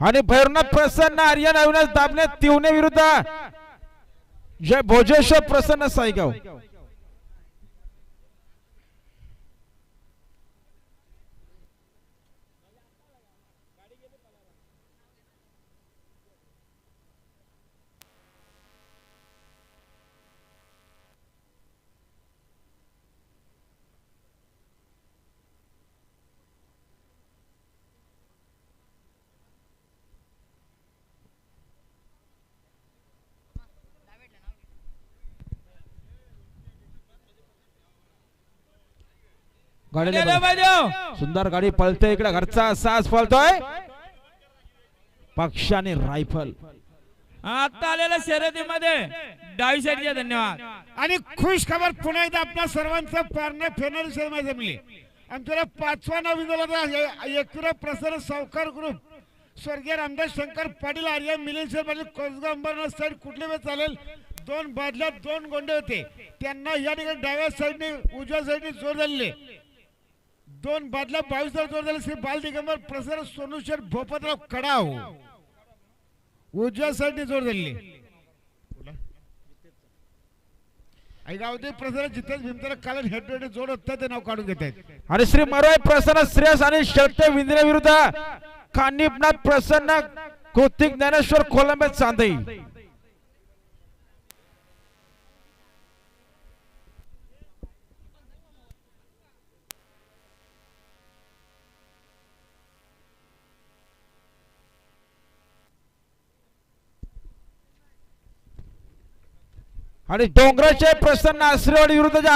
आणि भैरवनाथ प्रसन्न आर्यन अविनाश दाबणे तिवणे विरुद्ध. जय भोजेश्वर प्रसन्न साईगाव. गाडीला सुंदर गाडी पळते इकडे घरचा सास पळतोय. पक्षाने रायफल. आता आलेल्या शर्यतीमध्ये. डावी साईडचे धन्यवाद. आणि खुश खबर पुन्हा एकदा आपल्या सर्वांचं पारणे फेनलमध्ये जमली आमच्याला पाचवा नाव एकविरा प्रसार सावकार ग्रुप स्वर्गीय रामदास शंकर पाटील आर्य मिलिंद सर पाटील कोसगाव अंबरनाथ साईड कुठले वेळ चालेल. दोन बादल्यात दोन गोंडे होते. त्यांना या ठिकाणी डाव्या साईडने उजव्या साईडने जोर झालेले दोन बादल्या बावीस जोर झाले श्री बाल दिगंबर प्रसार सोनुशेर भोपतराव कडाव. उजव्या साईडने जोर झालेले आई गावते प्रसार जितेश भीमतारा काल हेड टू हेड जोड होता ते नाव काढून घेत आहेत आणि श्री मरोय प्रसन्न श्रेयस आणि शर्ते विंद्रे विरुद्ध खानिपनाथ प्रसन्न कौतिक ज्ञानेश्वर कोलंबे चांदई. आणि डोंगराचे प्रसन्न आश्रेवाडी विरुद्ध